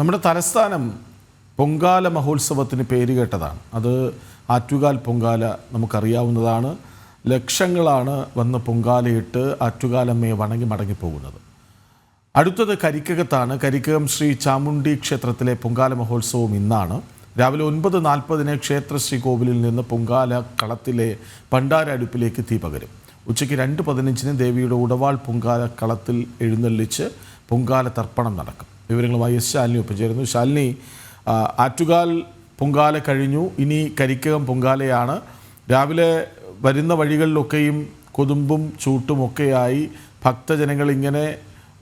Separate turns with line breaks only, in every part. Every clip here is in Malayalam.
നമ്മുടെ തലസ്ഥാനം പൊങ്കാല മഹോത്സവത്തിന് പേരുകേട്ടതാണ് അത് ആറ്റുകാൽ പൊങ്കാല നമുക്കറിയാവുന്നതാണ്. ലക്ഷങ്ങളാണ് വന്ന് പൊങ്കാലയിട്ട് ആറ്റുകാലമ്മയെ വണങ്ങി മടങ്ങിപ്പോകുന്നത്. അടുത്തത് കരിക്കകത്താണ്. കരിക്കകം ശ്രീ ചാമുണ്ഡി ക്ഷേത്രത്തിലെ പൊങ്കാല മഹോത്സവം ഇന്നാണ്. രാവിലെ ഒൻപത് നാൽപ്പതിന് ക്ഷേത്രശ്രീ കോവിലിൽ നിന്ന് പൊങ്കാല കളത്തിലെ പണ്ടാര അടുപ്പിലേക്ക് തീ പകരും. ഉച്ചയ്ക്ക് രണ്ട് പതിനഞ്ചിന് ദേവിയുടെ ഉടവാൾ പൊങ്കാല കളത്തിൽ എഴുന്നള്ളിച്ച് പൊങ്കാല തർപ്പണം നടക്കും. വിവരങ്ങളുമായി എസ് ശാലിനി ഒപ്പുചേരുന്നു. ശാലിനി ആറ്റുകാൽ പൊങ്കാല കഴിഞ്ഞു. ഇനി കരിക്കകം പൊങ്കാലയാണ്. രാവിലെ വരുന്ന വഴികളിലൊക്കെയും കൊതുമ്പും ചൂട്ടും ഒക്കെയായി ഭക്തജനങ്ങൾ ഇങ്ങനെ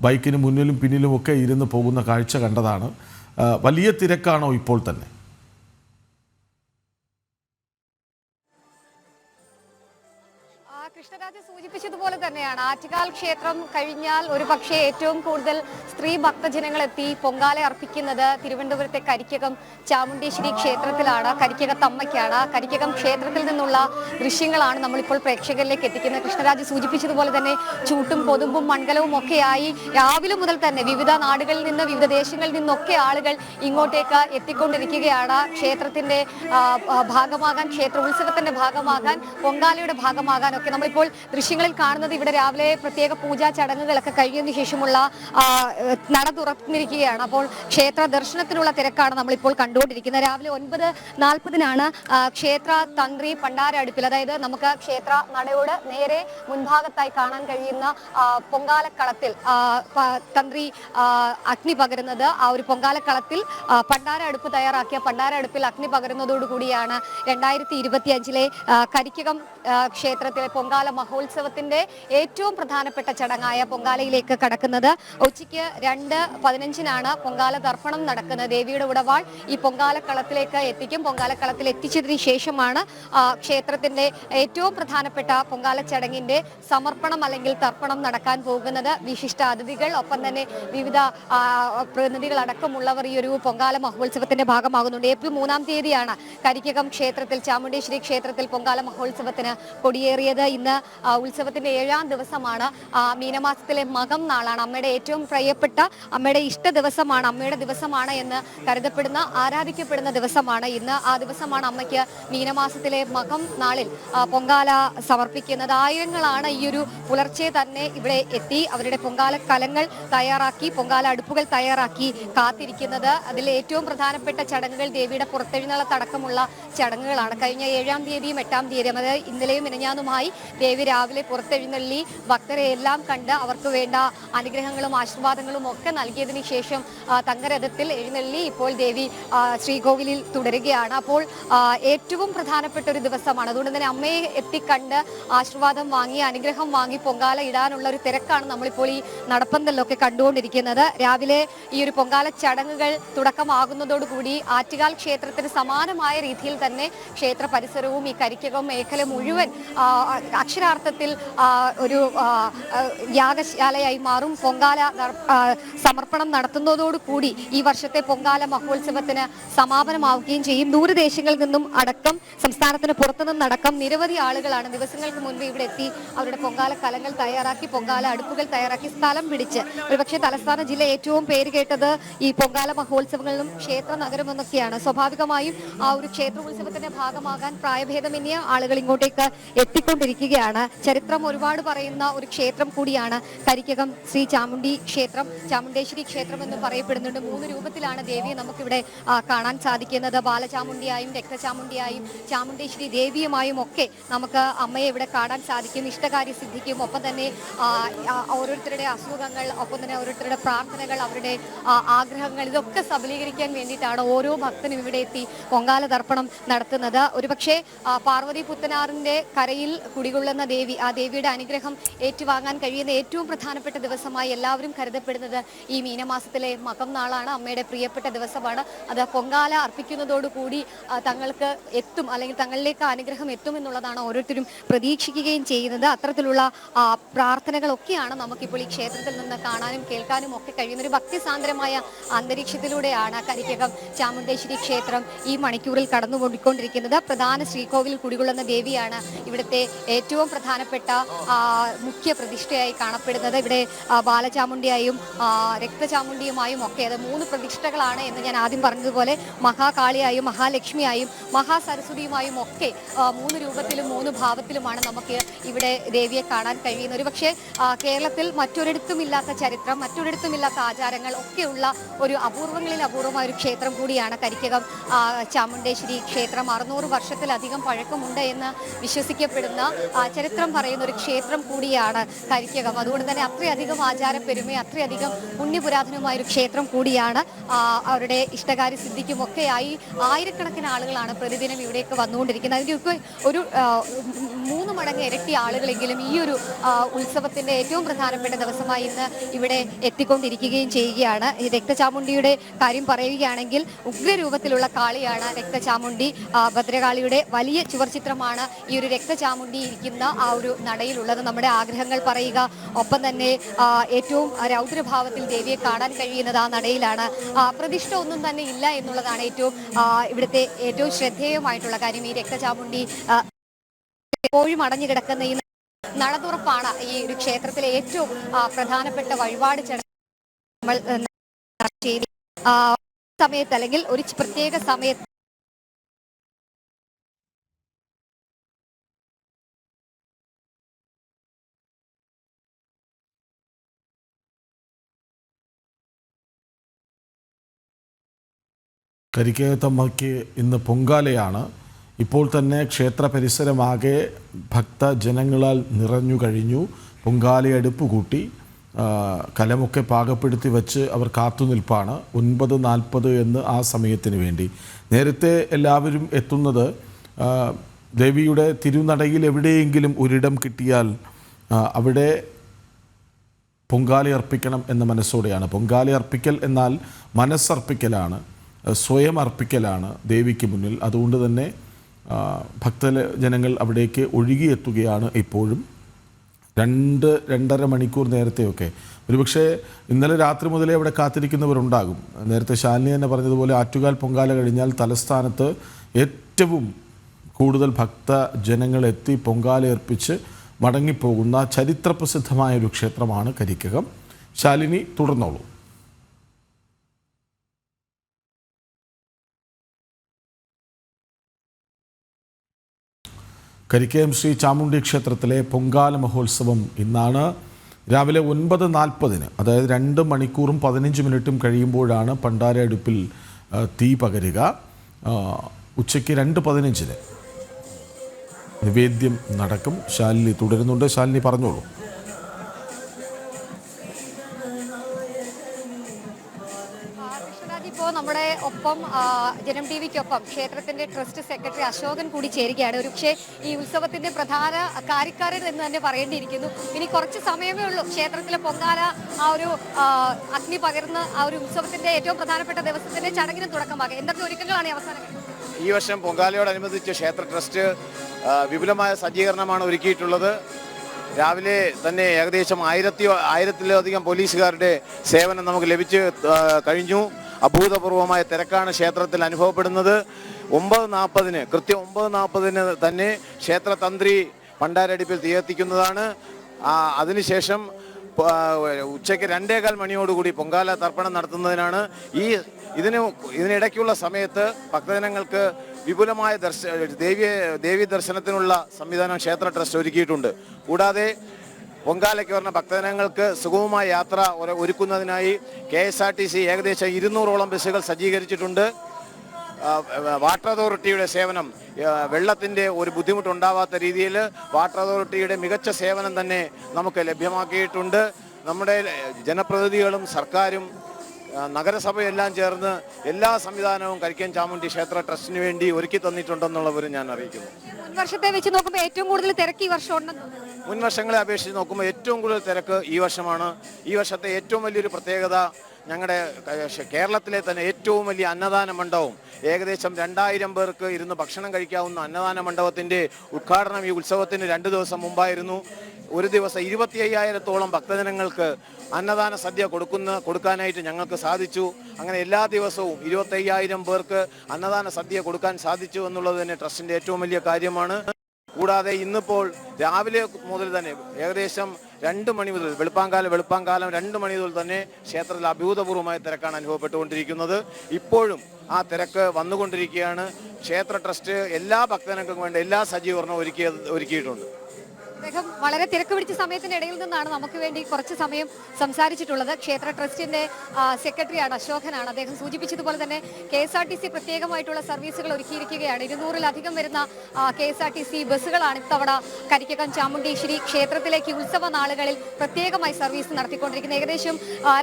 ബൈക്കിന് മുന്നിലും പിന്നിലും ഒക്കെ ഇരുന്ന് പോകുന്ന കാഴ്ച കണ്ടതാണ്. വലിയ തിരക്കാണോ ഇപ്പോൾ തന്നെ?
സൂചിപ്പിച്ചതുപോലെ തന്നെയാണ്. ആറ്റുകാൽ ക്ഷേത്രം കഴിഞ്ഞാൽ ഒരു പക്ഷേ ഏറ്റവും കൂടുതൽ സ്ത്രീ ഭക്തജനങ്ങൾ എത്തി പൊങ്കാല അർപ്പിക്കുന്നത് തിരുവനന്തപുരത്തെ കരിക്കകം ചാമുണ്ടേശ്വരി ക്ഷേത്രത്തിലാണ്. കരിക്കകത്തമ്മയ്ക്കാണ് കരിക്കകം ക്ഷേത്രത്തിൽ നിന്നുള്ള ദൃശ്യങ്ങളാണ് നമ്മളിപ്പോൾ പ്രേക്ഷകരിലേക്ക് എത്തിക്കുന്നത്. കൃഷ്ണരാജ് സൂചിപ്പിച്ചതുപോലെ തന്നെ ചൂട്ടും കൊതുമ്പും മണ്ഡലവും ഒക്കെയായി രാവിലെ മുതൽ തന്നെ വിവിധ നാടുകളിൽ നിന്ന് വിവിധ ദേശങ്ങളിൽ നിന്നൊക്കെ ആളുകൾ ഇങ്ങോട്ടേക്ക് എത്തിക്കൊണ്ടിരിക്കുകയാണ്. ക്ഷേത്രത്തിന്റെ ഭാഗമാകാൻ ക്ഷേത്ര ഉത്സവത്തിന്റെ ഭാഗമാകാൻ പൊങ്കാലയുടെ ഭാഗമാകാൻ ഒക്കെ നമ്മളിപ്പോൾ ദൃശ്യങ്ങളിൽ കാണുന്നത് ഇവിടെ രാവിലെ പ്രത്യേക പൂജാ ചടങ്ങുകളൊക്കെ കഴിഞ്ഞതിന് ശേഷമുള്ള നട തുറന്നിരിക്കുകയാണ്. അപ്പോൾ ക്ഷേത്ര ദർശനത്തിനുള്ള തിരക്കാണ് നമ്മളിപ്പോൾ കണ്ടുകൊണ്ടിരിക്കുന്നത്. രാവിലെ ഒൻപത് നാൽപ്പതിനാണ് ക്ഷേത്ര തന്ത്രി പണ്ടാര അടുപ്പിൽ അതായത് നമുക്ക് ക്ഷേത്ര നടയോട് നേരെ മുൻഭാഗത്തായി കാണാൻ കഴിയുന്ന പൊങ്കാലക്കളത്തിൽ തന്ത്രി അഗ്നി പകരുന്നത് ആ ഒരു പൊങ്കാലക്കളത്തിൽ ആ, പണ്ടാര അടുപ്പ് തയ്യാറാക്കിയ പണ്ടാര അടുപ്പിൽ അഗ്നി പകരുന്നതോടുകൂടിയാണ് രണ്ടായിരത്തി ഇരുപത്തി അഞ്ചിലെ കരിക്കകം ക്ഷേത്രത്തിലെ പൊങ്കാല മഹോത്സവത്തിന്റെ ഏറ്റവും പ്രധാനപ്പെട്ട ചടങ്ങായ പൊങ്കാലയിലേക്ക് കടക്കുന്നത് ഉച്ചയ്ക്ക് രണ്ട് പതിനഞ്ചിനാണ് പൊങ്കാല തർപ്പണം നടക്കുന്നത്. ദേവിയുടെ ഉടവാൾ ഈ പൊങ്കാലക്കളത്തിലേക്ക് എത്തിക്കും. പൊങ്കാലക്കളത്തിൽ എത്തിച്ചതിന് ശേഷമാണ് ക്ഷേത്രത്തിന്റെ ഏറ്റവും പ്രധാനപ്പെട്ട പൊങ്കാല ചടങ്ങിന്റെ സമർപ്പണം അല്ലെങ്കിൽ തർപ്പണം നടക്കാൻ പോകുന്നത്. വിശിഷ്ട അതിഥികൾ ഒപ്പം തന്നെ വിവിധ പ്രതിനിധികൾ അടക്കമുള്ളവർ ഈ ഒരു പൊങ്കാല മഹോത്സവത്തിന്റെ ഭാഗമാകുന്നുണ്ട്. ഏപ്രിൽ മൂന്നാം തീയതിയാണ് കരിക്കകം ക്ഷേത്രത്തിൽ ചാമുണ്ടേശ്വരി ക്ഷേത്രത്തിൽ പൊങ്കാല മഹോത്സവത്തിന് കൊടിയേറിയത്. ഇന്ന് ഉത്സവത്തിന്റെ ഏഴാം ദിവസമാണ് മീനമാസത്തിലെ മകം നാളാണ്. അമ്മയുടെ ഏറ്റവും പ്രിയപ്പെട്ട അമ്മയുടെ ഇഷ്ട ദിവസമാണ് അമ്മയുടെ ദിവസമാണ് എന്ന് കരുതപ്പെടുന്ന ആരാധിക്കപ്പെടുന്ന ദിവസമാണ് ഇന്ന്. ആ ദിവസമാണ് അമ്മയ്ക്ക് മീനമാസത്തിലെ മകം നാളിൽ പൊങ്കാല സമർപ്പിക്കുന്നത്. ആയിരങ്ങളാണ് ഈ ഒരു പുലർച്ചെ തന്നെ ഇവിടെ എത്തി അവരുടെ പൊങ്കാല കലങ്ങൾ തയ്യാറാക്കി പൊങ്കാല അടുപ്പുകൾ തയ്യാറാക്കി കാത്തിരിക്കുന്നത്. അതിൽ ഏറ്റവും പ്രധാനപ്പെട്ട ചടങ്ങുകൾ ദേവിയുടെ പുറത്തെഴുന്നള്ളത്തടക്കമുള്ള ചടങ്ങുകളാണ്. കഴിഞ്ഞ ഏഴാം തീയതിയും എട്ടാം തീയതിയും അതായത് ഇന്നലെയും ഇനഞ്ഞാന്നുമായി ദേവി രാവിലെ പുറത്തെഴുന്നള്ളി ഭക്തരെ എല്ലാം കണ്ട് അവർക്ക് വേണ്ട അനുഗ്രഹങ്ങളും ആശീർവാദങ്ങളും ഒക്കെ നൽകിയതിനു ശേഷം തങ്കരഥത്തിൽ എഴുന്നള്ളി ഇപ്പോൾ ദേവി ശ്രീകോവിലിൽ തുടരുകയാണ്. അപ്പോൾ ഏറ്റവും പ്രധാനപ്പെട്ട ഒരു ദിവസമാണ്. അതുകൊണ്ട് തന്നെ അമ്മയെ എത്തിക്കണ്ട് ആശീർവാദം വാങ്ങി അനുഗ്രഹം വാങ്ങി പൊങ്കാല ഇടാനുള്ള ഒരു തിരക്കാണ് നമ്മളിപ്പോൾ ഈ നടപ്പന്തലിലൊക്കെ കണ്ടുകൊണ്ടിരിക്കുന്നത്. രാവിലെ ഈ ഒരു പൊങ്കാല ചടങ്ങുകൾ തുടക്കമാകുന്നതോടുകൂടി ആറ്റുകാൽ ക്ഷേത്രത്തിന് സമാനമായ രീതിയിൽ തന്നെ ക്ഷേത്ര പരിസരവും ഈ കരിക്കകം മേഖല മുഴുവൻ അക്ഷരാർത്ഥത്തിൽ ആ, ഒരു യാഗശാലയായി മാറും. പൊങ്കാല സമർപ്പണം നടത്തുന്നതോടുകൂടി ഈ വർഷത്തെ പൊങ്കാല മഹോത്സവത്തിന് സമാപനമാവുകയും ചെയ്യും. ദൂരദേശങ്ങളിൽ നിന്നും അടക്കം സംസ്ഥാനത്തിന് പുറത്തുനിന്നും അടക്കം നിരവധി ആളുകളാണ് ദിവസങ്ങൾക്ക് മുൻപ് ഇവിടെ എത്തി അവരുടെ പൊങ്കാല കലങ്ങൾ തയ്യാറാക്കി പൊങ്കാല അടുപ്പുകൾ തയ്യാറാക്കി സ്ഥലം പിടിച്ച്. ഒരുപക്ഷെ തലസ്ഥാന ജില്ല ഏറ്റവും പേര് കേട്ടത് ഈ പൊങ്കാല മഹോത്സവങ്ങളിലും ക്ഷേത്ര നഗരമെന്നൊക്കെയാണ് സ്വാഭാവികമായും ആ ഒരു ക്ഷേത്രോത്സവത്തിന്റെ ഭാഗമാകാൻ പ്രായഭേദമന്യ ആളുകൾ ഇങ്ങോട്ടേക്ക് എത്തിക്കൊണ്ടിരിക്കുകയാണ്. ചരിത്രം ഒരുപാട് പറയുന്ന ഒരു ക്ഷേത്രം കൂടിയാണ് കരിക്കകം ശ്രീ ചാമുണ്ടി ക്ഷേത്രം. ചാമുണ്ടേശ്വരി ക്ഷേത്രം എന്ന് പറയപ്പെടുന്നുണ്ട്. മൂന്ന് രൂപത്തിലാണ് ദേവിയെ നമുക്കിവിടെ കാണാൻ സാധിക്കുന്നത്. ബാലചാമുണ്ടിയായും രക്തചാമുണ്ടിയായും ചാമുണ്ടേശ്വരി ദേവിയുമായും ഒക്കെ നമുക്ക് അമ്മയെ ഇവിടെ കാണാൻ സാധിക്കും. ഇഷ്ടകാര്യ സിദ്ധിക്കും ഒപ്പം തന്നെ ഓരോരുത്തരുടെ അസുഖങ്ങൾ ഒപ്പം തന്നെ ഓരോരുത്തരുടെ പ്രാർത്ഥനകൾ അവരുടെ ആഗ്രഹങ്ങൾ ഇതൊക്കെ സബലീകരിക്കാൻ വേണ്ടിയിട്ടാണ് ഓരോ ഭക്തനും ഇവിടെ എത്തി പൊങ്കാല തർപ്പണം നടത്തുന്നത്. ഒരുപക്ഷെ പാർവതി പുത്തനാറിന്റെ കരയിൽ കുടികൊള്ളുന്ന ദേവി ആ ദേവിയുടെ അനുഗ്രഹം ഏറ്റുവാങ്ങാൻ കഴിയുന്ന ഏറ്റവും പ്രധാനപ്പെട്ട ദിവസമായി എല്ലാവരും കരുതപ്പെടുന്നത് ഈ മീനമാസത്തിലെ മകം നാളാണ്. അമ്മയുടെ പ്രിയപ്പെട്ട ദിവസമാണ്. അത് പൊങ്കാല അർപ്പിക്കുന്നതോടുകൂടി തങ്ങൾക്ക് എത്തും അല്ലെങ്കിൽ തങ്ങളിലേക്ക് അനുഗ്രഹം എത്തും എന്നുള്ളതാണ് ഓരോരുത്തരും പ്രതീക്ഷിക്കുകയും ചെയ്യുന്നത്. അത്തരത്തിലുള്ള പ്രാർത്ഥനകളൊക്കെയാണ് നമുക്കിപ്പോൾ ഈ ക്ഷേത്രത്തിൽ നിന്ന് കാണാനും കേൾക്കാനും ഒക്കെ കഴിയുന്ന ഒരു ഭക്തിസാന്ദ്രമായ അന്തരീക്ഷത്തിലൂടെയാണ് കരിക്കകം ചാമുണ്ടേശ്വരി ക്ഷേത്രം ഈ മണിക്കൂറിൽ കടന്നുകൊണ്ടിരിക്കുന്നത് പ്രധാന ശ്രീകോവിൽ കുടികൊള്ളുന്ന ദേവിയാണ് ഇവിടുത്തെ ഏറ്റവും പ്രധാനപ്പെട്ട പ്രധാനപ്പെട്ട മുഖ്യ പ്രതിഷ്ഠയായി കാണപ്പെടുന്നത് ഇവിടെ ബാലചാമുണ്ടിയായും രക്തചാമുണ്ടിയുമായും ഒക്കെ. അത് മൂന്ന് പ്രതിഷ്ഠകളാണ് എന്ന് ഞാൻ ആദ്യം പറഞ്ഞതുപോലെ മഹാകാളിയായും മഹാലക്ഷ്മിയായും മഹാസരസ്വതിയുമായും ഒക്കെ മൂന്ന് രൂപത്തിലും മൂന്ന് ഭാവത്തിലുമാണ് നമുക്ക് ഇവിടെ ദേവിയെ കാണാൻ കഴിയുന്നത്. ഒരു പക്ഷേ കേരളത്തിൽ മറ്റൊരിടത്തും ഇല്ലാത്ത ചരിത്രം മറ്റൊരിടത്തും ഇല്ലാത്ത ആചാരങ്ങൾ ഒക്കെയുള്ള ഒരു അപൂർവങ്ങളിൽ അപൂർവമായ ഒരു ക്ഷേത്രം കൂടിയാണ് കരിക്കകം ചാമുണ്ടേശ്വരി ക്ഷേത്രം. അറുന്നൂറ് വർഷത്തിലധികം പഴക്കമുണ്ട് എന്ന് വിശ്വസിക്കപ്പെടുന്ന ചരിത്രം പറയുന്ന ഒരു ക്ഷേത്രം കൂടിയാണ് കരിക്കകം അതുകൊണ്ട് തന്നെ അത്രയധികം ആചാരപ്പെരുമയും അത്രയധികം പുണ്യപുരാതനമായ ഒരു ക്ഷേത്രം കൂടിയാണ് അവരുടെ ഇഷ്ടകാര്യ സിദ്ധിക്കുമൊക്കെയായി ആയിരക്കണക്കിന് ആളുകളാണ് പ്രതിദിനം ഇവിടേക്ക് വന്നുകൊണ്ടിരിക്കുന്നത്. അതിന്റെയൊക്കെ ഒരു മൂന്ന് മടങ്ങ് ഇരട്ടി ആളുകളെങ്കിലും ഈ ഒരു ഉത്സവത്തിന്റെ ഏറ്റവും പ്രധാനപ്പെട്ട ദിവസമായി ഇന്ന് ഇവിടെ എത്തിക്കൊണ്ടിരിക്കുകയും ചെയ്യുകയാണ്. ഈ രക്തചാമുണ്ടിയുടെ കാര്യം പറയുകയാണെങ്കിൽ ഉഗ്രരൂപത്തിലുള്ള കാളിയാണ് രക്തചാമുണ്ടി ഭദ്രകാളിയുടെ വലിയ ചുവർചിത്രമാണ് ഈ ഒരു രക്തചാമുണ്ടി ഇരിക്കുന്ന ആ നടയിലുള്ളത്. നമ്മുടെ ആഗ്രഹങ്ങൾ പറയുക ഒപ്പം തന്നെ ഏറ്റവും രൗദ്രഭാവത്തിൽ ദേവിയെ കാണാൻ കഴിയുന്നത് ആ നടയിലാണ്. പ്രതിഷ്ഠ ഒന്നും തന്നെ ഇല്ല എന്നുള്ളതാണ് ഏറ്റവും ഇവിടുത്തെ ഏറ്റവും ശ്രദ്ധേയമായിട്ടുള്ള കാര്യം. ഈ രക്തചാമുണ്ടി എപ്പോഴും അടഞ്ഞു കിടക്കുന്ന ഈ നടതുറപ്പാണ് ഈ ഒരു ക്ഷേത്രത്തിലെ ഏറ്റവും പ്രധാനപ്പെട്ട വഴിപാട് ചടങ്ങ് നമ്മൾ സമയത്ത് അല്ലെങ്കിൽ ഒരു പ്രത്യേക സമയത്ത്
കരിക്കകത്തമ്മയ്ക്ക് ഇന്ന് പൊങ്കാലയാണ്. ഇപ്പോൾ തന്നെ ക്ഷേത്ര പരിസരമാകെ ഭക്തജനങ്ങളാൽ നിറഞ്ഞു കഴിഞ്ഞു. പൊങ്കാലയടുപ്പ് കൂട്ടി. കലമൊക്കെ പാകപ്പെടുത്തി വച്ച് അവർ കാത്തുനിൽപ്പാണ് ഒൻപത് നാൽപ്പത് എന്ന് ആ സമയത്തിന് വേണ്ടി. നേരത്തെ എല്ലാവരും എത്തുന്നത് ദേവിയുടെ തിരുനടയിൽ എവിടെയെങ്കിലും ഒരിടം കിട്ടിയാൽ അവിടെ പൊങ്കാലി അർപ്പിക്കണം എന്ന മനസ്സോടെയാണ്. പൊങ്കാലി അർപ്പിക്കൽ എന്നാൽ മനസ്സർപ്പിക്കലാണ്. സ്വയം അർപ്പിക്കലാണ് ദേവിക്ക് മുന്നിൽ. അതുകൊണ്ട് തന്നെ ഭക്ത ജനങ്ങൾ അവിടേക്ക് ഒഴുകിയെത്തുകയാണ് ഇപ്പോഴും. രണ്ട് രണ്ടര മണിക്കൂർ നേരത്തെയൊക്കെ. ഒരുപക്ഷെ ഇന്നലെ രാത്രി മുതലേ അവിടെ കാത്തിരിക്കുന്നവരുണ്ടാകും. നേരത്തെ ശാലിനി തന്നെ പറഞ്ഞതുപോലെ ആറ്റുകാൽ പൊങ്കാല കഴിഞ്ഞാൽ തലസ്ഥാനത്ത് ഏറ്റവും കൂടുതൽ ഭക്ത ജനങ്ങൾ എത്തി പൊങ്കാല അർപ്പിച്ച് മടങ്ങിപ്പോകുന്ന ചരിത്രപ്രസിദ്ധമായ ഒരു ക്ഷേത്രമാണ് കരിക്കകം. ശാലിനി തുടർന്നോളൂ. കരിക്കയം ശ്രീ ചാമുണ്ഡി ക്ഷേത്രത്തിലെ പൊങ്കാല മഹോത്സവം ഇന്നാണ് രാവിലെ ഒൻപത് നാൽപ്പതിന് അതായത് രണ്ട് മണിക്കൂറും പതിനഞ്ച് മിനിറ്റും കഴിയുമ്പോഴാണ് പണ്ടാര അടുപ്പിൽ തീ പകരുക. ഉച്ചയ്ക്ക് രണ്ട് പതിനഞ്ചിന് നിവേദ്യം നടക്കും. ശാലിനി തുടരുന്നുണ്ട്. ശാലിനി പറഞ്ഞോളൂ.
കൃഷ്ണരാജ് ഇപ്പോ നമ്മുടെ ഒപ്പം ജനം ടി വിക്കൊപ്പം ക്ഷേത്രത്തിന്റെ ട്രസ്റ്റ് സെക്രട്ടറി അശോകൻ കൂടി ചേരുകയാണ്. ഒരുപക്ഷെ ഈ ഉത്സവത്തിന്റെ പ്രധാന കാര്യക്കാരൻ എന്ന് തന്നെ പറയേണ്ടിയിരിക്കുന്നു. ഇനി കുറച്ച് സമയമേ ഉള്ളൂ. ക്ഷേത്രത്തിലെ പൊങ്കാല ആ ഒരു അഗ്നി പകർന്ന് ആ ഒരു ഉത്സവത്തിന്റെ ഏറ്റവും പ്രധാനപ്പെട്ട ദിവസത്തിന്റെ ചടങ്ങിന് തുടക്കമാകുക എന്തൊക്കെ ഒരുക്കങ്ങളാണ് ഈ അവസാനം
ഈ വർഷം പൊങ്കാലയോടനുബന്ധിച്ച് ക്ഷേത്ര ട്രസ്റ്റ് വിപുലമായ സജ്ജീകരണമാണ് ഒരുക്കിയിട്ടുള്ളത്. രാവിലെ തന്നെ ഏകദേശം ആയിരത്തി ആയിരത്തിലധികം പോലീസുകാരുടെ സേവനം നമുക്ക് ലഭിച്ച് കഴിഞ്ഞു. അഭൂതപൂർവമായ തിരക്കാണ് ക്ഷേത്രത്തിൽ അനുഭവപ്പെടുന്നത്. ഒമ്പത് നാൽപ്പതിന് കൃത്യം ഒമ്പത് നാൽപ്പതിന് തന്നെ ക്ഷേത്ര തന്ത്രി പണ്ടാരടിപ്പിൽ തീയെത്തിക്കുന്നതാണ് അതിനുശേഷം ഉച്ചയ്ക്ക് രണ്ടേകാൽ മണിയോടുകൂടി പൊങ്കാല തർപ്പണം നടത്തുന്നതിനാണ്. ഈ ഇതിന് ഇതിനിടയ്ക്കുള്ള സമയത്ത് ഭക്തജനങ്ങൾക്ക് വിപുലമായ ദർശ ദേവി ദേവി ദർശനത്തിനുള്ള സംവിധാനം ക്ഷേത്ര ട്രസ്റ്റ് ഒരുക്കിയിട്ടുണ്ട്. കൂടാതെ പൊങ്കാലയ്ക്ക് വരുന്ന ഭക്തജനങ്ങൾക്ക് സുഗമമായ യാത്ര ഒരുക്കുന്നതിനായി K S R T C ഏകദേശം ഇരുന്നൂറോളം ബസ്സുകൾ സജ്ജീകരിച്ചിട്ടുണ്ട്. വാട്ടർ അതോറിറ്റിയുടെ സേവനം വെള്ളത്തിന്റെ ഒരു ബുദ്ധിമുട്ടുണ്ടാവാത്ത രീതിയിൽ വാട്ടർ അതോറിറ്റിയുടെ മികച്ച സേവനം തന്നെ നമുക്ക് ലഭ്യമാക്കിയിട്ടുണ്ട്. നമ്മുടെ ജനപ്രതിനിധികളും സർക്കാരും നഗരസഭയെല്ലാം ചേർന്ന് എല്ലാ സംവിധാനവും കരിക്കൻ ചാമുണ്ടി ക്ഷേത്ര ട്രസ്റ്റിന് വേണ്ടി ഒരുക്കി തന്നിട്ടുണ്ടെന്നുള്ളവരും ഞാൻ അറിയിക്കുന്നു.
വർഷത്തെ വെച്ച് നോക്കുമ്പോൾ ഏറ്റവും കൂടുതൽ തിരക്ക് ഈ വർഷം ഉണ്ടെന്ന് തോന്നുന്നു.
മുൻ വർഷങ്ങളെ അപേക്ഷിച്ച് നോക്കുമ്പോൾ ഏറ്റവും കൂടുതൽ തിരക്ക് ഈ വർഷമാണ്. ഈ വർഷത്തെ ഏറ്റവും വലിയൊരു പ്രത്യേകത ഞങ്ങളുടെ കേരളത്തിലെ തന്നെ ഏറ്റവും വലിയ അന്നദാന മണ്ഡപം. ഏകദേശം രണ്ടായിരം പേർക്ക് ഇരുന്ന് ഭക്ഷണം കഴിക്കാവുന്ന അന്നദാന മണ്ഡപത്തിന്റെ ഉദ്ഘാടനം ഈ ഉത്സവത്തിന് രണ്ട് ദിവസം മുമ്പായിരുന്നു. ഒരു ദിവസം ഇരുപത്തി അയ്യായിരത്തോളം ഭക്തജനങ്ങൾക്ക് അന്നദാന സദ്യ കൊടുക്കുന്ന കൊടുക്കാനായിട്ട് ഞങ്ങൾക്ക് സാധിച്ചു. അങ്ങനെ എല്ലാ ദിവസവും ഇരുപത്തയ്യായിരം പേർക്ക് അന്നദാന സദ്യ കൊടുക്കാൻ സാധിച്ചു എന്നുള്ളത് തന്നെ ട്രസ്റ്റിന്റെ ഏറ്റവും വലിയ കാര്യമാണ്. കൂടാതെ ഇന്നിപ്പോൾ രാവിലെ മുതൽ തന്നെ ഏകദേശം രണ്ട് മണി മുതൽ വെളുപ്പാങ്കാലം വെളുപ്പാങ്കാലം രണ്ട് മണി മുതൽ തന്നെ ക്ഷേത്രത്തിൽ അഭൂതപൂർവമായ തിരക്കാണ് അനുഭവപ്പെട്ടുകൊണ്ടിരിക്കുന്നത്. ഇപ്പോഴും ആ തിരക്ക് വന്നുകൊണ്ടിരിക്കുകയാണ്. ക്ഷേത്ര ട്രസ്റ്റ് എല്ലാ ഭക്തനങ്ങൾക്കും വേണ്ട എല്ലാ സജ്ജീകരണവും ഒരുക്കിയ ഒരുക്കിയിട്ടുണ്ട്.
അദ്ദേഹം വളരെ തിരക്ക് പിടിച്ച സമയത്തിനിടയിൽ നിന്നാണ് നമുക്ക് വേണ്ടി കുറച്ച് സമയം സംസാരിച്ചിട്ടുള്ളത്. ക്ഷേത്ര ട്രസ്റ്റിന്റെ സെക്രട്ടറിയാണ് അശോകനാണ്. അദ്ദേഹം സൂചിപ്പിച്ചതുപോലെ തന്നെ K S R T C പ്രത്യേകമായിട്ടുള്ള സർവീസുകൾ ഒരുക്കിയിരിക്കുകയാണ്. ഇരുന്നൂറിലധികം വരുന്ന K S R T C ബസ്സുകളാണ് ഇത്തവണ കരിക്കകം ചാമുണ്ടീശ്വരി ക്ഷേത്രത്തിലേക്ക് ഉത്സവ നാളുകളിൽ പ്രത്യേകമായി സർവീസ് നടത്തിക്കൊണ്ടിരിക്കുന്നത്. ഏകദേശം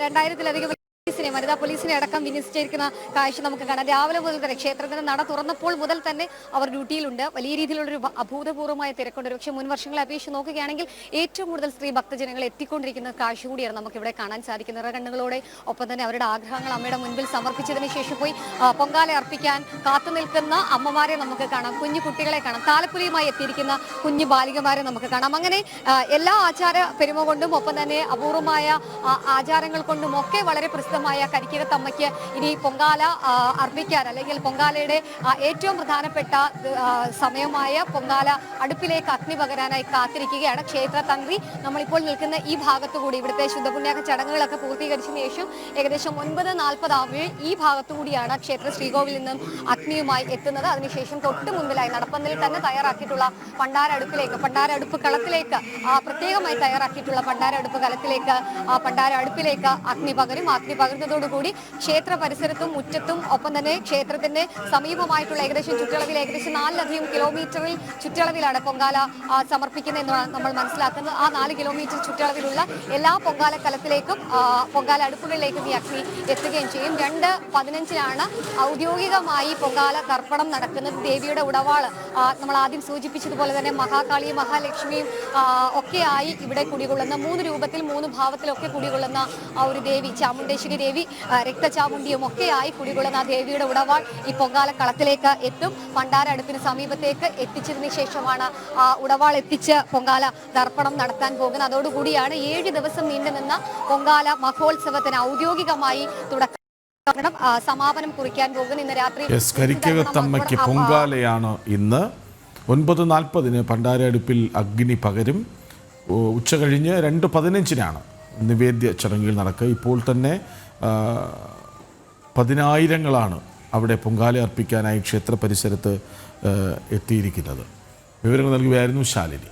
രണ്ടായിരത്തിലധികം പോലീസിനെ വനിതാ പോലീസിനെ അടക്കം വിന്യസിച്ചിരിക്കുന്ന കാഴ്ച നമുക്ക് കാണാം. രാവിലെ മുതൽ തന്നെ ക്ഷേത്രത്തിന് നട തുറന്നപ്പോൾ മുതൽ തന്നെ അവർ ഡ്യൂട്ടിയിലുണ്ട്. വലിയ രീതിയിലുള്ള ഒരു അഭൂതപൂർവമായ തിരക്കുണ്ട്. പക്ഷേ മുൻ വർഷങ്ങളെ അപേക്ഷിച്ച് നോക്കുകയാണെങ്കിൽ ഏറ്റവും കൂടുതൽ സ്ത്രീ ഭക്തജനങ്ങൾ എത്തിക്കൊണ്ടിരിക്കുന്ന കാഴ്ച കൂടിയാണ് നമുക്ക് ഇവിടെ കാണാൻ സാധിക്കുന്നത്. കണ്ണുകളോടെ ഒപ്പം തന്നെ അവരുടെ ആഗ്രഹങ്ങൾ അമ്മയുടെ മുൻപിൽ സമർപ്പിച്ചതിന് ശേഷം പോയി പൊങ്കാല അർപ്പിക്കാൻ കാത്തു നിൽക്കുന്ന അമ്മമാരെ നമുക്ക് കാണാം. കുഞ്ഞു കുട്ടികളെ കാണാം. താലപ്പുലിയുമായി എത്തിയിരിക്കുന്ന കുഞ്ഞു ബാലികമാരെ നമുക്ക് കാണാം. അങ്ങനെ എല്ലാ ആചാര പെരുമ കൊണ്ടും ഒപ്പം തന്നെ അപൂർവമായ ആചാരങ്ങൾ കൊണ്ടും ഒക്കെ വളരെ പ്രസിദ്ധമായ കരിക്കകത്തമ്മയ്ക്ക് ഇനി പൊങ്കാല അർപ്പിക്കാൻ അല്ലെങ്കിൽ പൊങ്കാലയുടെ ഏറ്റവും പ്രധാനപ്പെട്ട സമയമായ പൊങ്കാല അടുപ്പിലേക്ക് അഗ്നി പകരാനായി കാത്തിരിക്കുകയാണ് ക്ഷേത്ര തന്ത്രി. നമ്മളിപ്പോൾ നിൽക്കുന്ന ഈ ഭാഗത്തുകൂടി ഇവിടുത്തെ ശുദ്ധപുണ്യാക ചടങ്ങുകളൊക്കെ പൂർത്തീകരിച്ചതിന് ശേഷം ഏകദേശം ഒൻപത് നാൽപ്പതാവുമ്പോൾ ഈ ഭാഗത്തുകൂടിയാണ് ക്ഷേത്ര ശ്രീകോവിൽ നിന്നും അഗ്നിയുമായി എത്തുന്നത്. അതിനുശേഷം തൊട്ട് മുമ്പിലായി നടപ്പന്തലിൽ തന്നെ തയ്യാറാക്കിയിട്ടുള്ള പണ്ടാരടുപ്പിലേക്ക് പണ്ടാരടുപ്പ് കളത്തിലേക്ക് പ്രത്യേകമായി തയ്യാറാക്കിയിട്ടുള്ള പണ്ടാരടുപ്പ് കലത്തിലേക്ക് ആ പണ്ടാര അടുപ്പിലേക്ക് അഗ്നി പകരും. അഗ്നി പകരുന്നതോടുകൂടി ക്ഷേത്ര പരിസരത്തും മുറ്റത്തും ഒപ്പം തന്നെ ക്ഷേത്രത്തിന്റെ സമീപമായിട്ടുള്ള ഏകദേശം ചുറ്റളവിൽ ഏകദേശം നാലിലധികം കിലോമീറ്ററിൽ ചുറ്റളവിലാണ് പൊങ്കാല സമർപ്പിക്കുന്നത് എന്നാണ് നമ്മൾ മനസ്സിലാക്കുന്നത്. ആ നാല് കിലോമീറ്റർ ചുറ്റളവിലുള്ള എല്ലാ പൊങ്കാല കലത്തിലേക്കും പൊങ്കാല അടുപ്പുകളിലേക്കും ഈ അഗ്നി എത്തുകയും ചെയ്യും. രണ്ട് പതിനഞ്ചിനാണ് ഔദ്യോഗികമായി പൊങ്കാല തർപ്പണം നടക്കുന്നത്. ദേവിയുടെ ഉടവാൾ നമ്മൾ ആദ്യം സൂചിപ്പിച്ചതുപോലെ തന്നെ മഹാകാളിയും മഹാലക്ഷ്മിയും ഒക്കെയായി ഇവിടെ കുടികൊള്ളുന്ന മൂന്ന് രൂപത്തിൽ മൂന്ന് ഭാവത്തിലൊക്കെ കുടികൊള്ളുന്ന ആ ഒരു ദേവി ചാമുണ്ടേശ്വരി ദേവി ആ, രക്തചാമുണ്ടിയും ഒക്കെയായി കുടികൊള്ളുന്ന ആ ദേവിയുടെ ഉടവാൾ ഈ പൊങ്കാല കളത്തിലേക്ക് എത്തും. പണ്ടാര അടുപ്പിന് സമീപത്തേക്ക് എത്തിച്ചതിന് ശേഷമാണ് ആ ഉടവാൾ എത്തിച്ച് പൊങ്കാല ദർപ്പണം നടത്താൻ പോകുന്നത്. അതോടുകൂടിയാണ് ഏഴ് ദിവസം നീണ്ടു നിന്ന പൊങ്കാല മഹോത്സവത്തിന് ഔദ്യോഗികമായി തുടക്കം സമാപനം കുറിക്കാൻ പോകുന്ന ഇന്ന് രാത്രി
കരിക്കകത്തമ്മയ്ക്ക് പൊങ്കാലയാണ് ഇന്ന്. ഒൻപത് നാൽപ്പതിന് പണ്ടാരടുപ്പിൽ അഗ്നി പകരും. ഉച്ച കഴിഞ്ഞ് രണ്ട് പതിനഞ്ചിനാണ് നിവേദ്യ ചടങ്ങിൽ നടക്കുക. ഇപ്പോൾ തന്നെ പതിനായിരങ്ങളാണ് അവിടെ പൊങ്കാല അർപ്പിക്കാനായി ക്ഷേത്ര പരിസരത്ത് എത്തിയിരിക്കുന്നത്. വിവരങ്ങൾ നൽകുകയായിരുന്നു ശാലിനി.